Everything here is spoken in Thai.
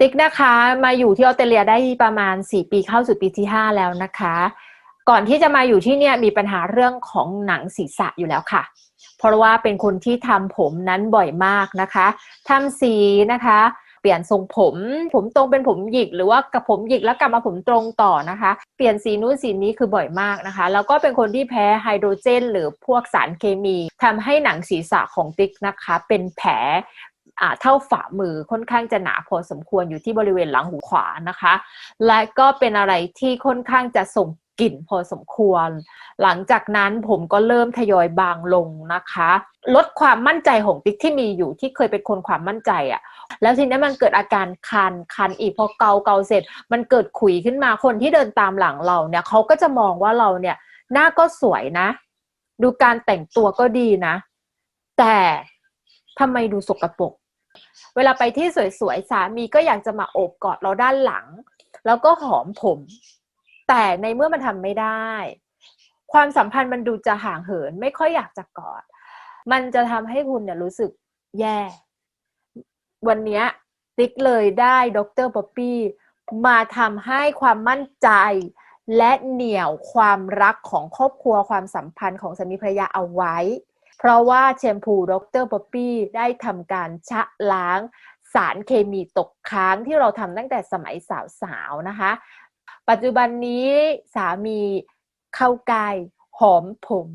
ติ๊กนะคะมาอยู่ที่ออสเตรเลียได้ประมาณ 4 ปีเข้าสู่ปีที่ 5 แล้วนะคะ ก่อนที่จะมาอยู่ที่เนี่ยมีปัญหาเรื่องของหนังศีรษะอยู่แล้วค่ะ เพราะว่าเป็นคนที่ทำผมนั้นบ่อยมากนะคะทำสีนะคะ เปลี่ยนทรงผม ผมตรงเป็นผมหยิก หรือว่ากับผมหยิกแล้วกลับมาผมตรงต่อนะคะ เปลี่ยนสีนู้นสีนี้คือบ่อยมากนะคะ แล้วก็เป็นคนที่แพ้ไฮโดรเจน หรือพวกสารเคมีทำให้หนังศีรษะของติ๊กนะคะ เป็นแผล เท่าฝ่ามือค่อนข้างจะหนาพอสมควรอยู่ที่บริเวณหลังหูขวานะคะ และก็เป็นอะไรที่ค่อนข้างจะส่งกลิ่นพอสมควร หลังจากนั้นผมก็เริ่มทยอยบางลงนะคะ ลดความมั่นใจของติ๊กที่มีอยู่ที่เคยเป็นคนความมั่นใจอะ่ะ แล้วทีนี้มันเกิดอาการคันคันอีกพอเกาเกาเสร็จ มันเกิดขุยขึ้นมาคนที่เดินตามหลังเราเนี่ยเขาก็จะมองว่าเราเนี่ยหน้าก็สวยนะ ดูการแต่งตัวก็ดีนะ แต่ทำไมดูสกรปรก เวลาไปที่สวยๆสามีก็อยากจะมาโอบกอดเราด้านหลัง แล้วก็หอมผม แต่ในเมื่อมันทำไม่ได้ ความสัมพันธ์มันดูจะห่างเหิน ไม่ค่อยอยากจะกอด มันจะทำให้คุณเนี่ยรู้สึกแย่ วันนี้ติ๊กเลยได้ดรป๊อปปี้มาทำให้ความมั่นใจและเหนี่ยวความรักของครอบครัวความสัมพันธ์ของสามีภรรยาเอาไว้ เพราะว่าแชมพูดรป๊อปปี้ได้ทำการชะล้างสารเคมีตกค้างที่เราทำตั้งแต่สมัยสาวๆนะคะ ปัจจุบันนี้สามีเข้ากายหอมผม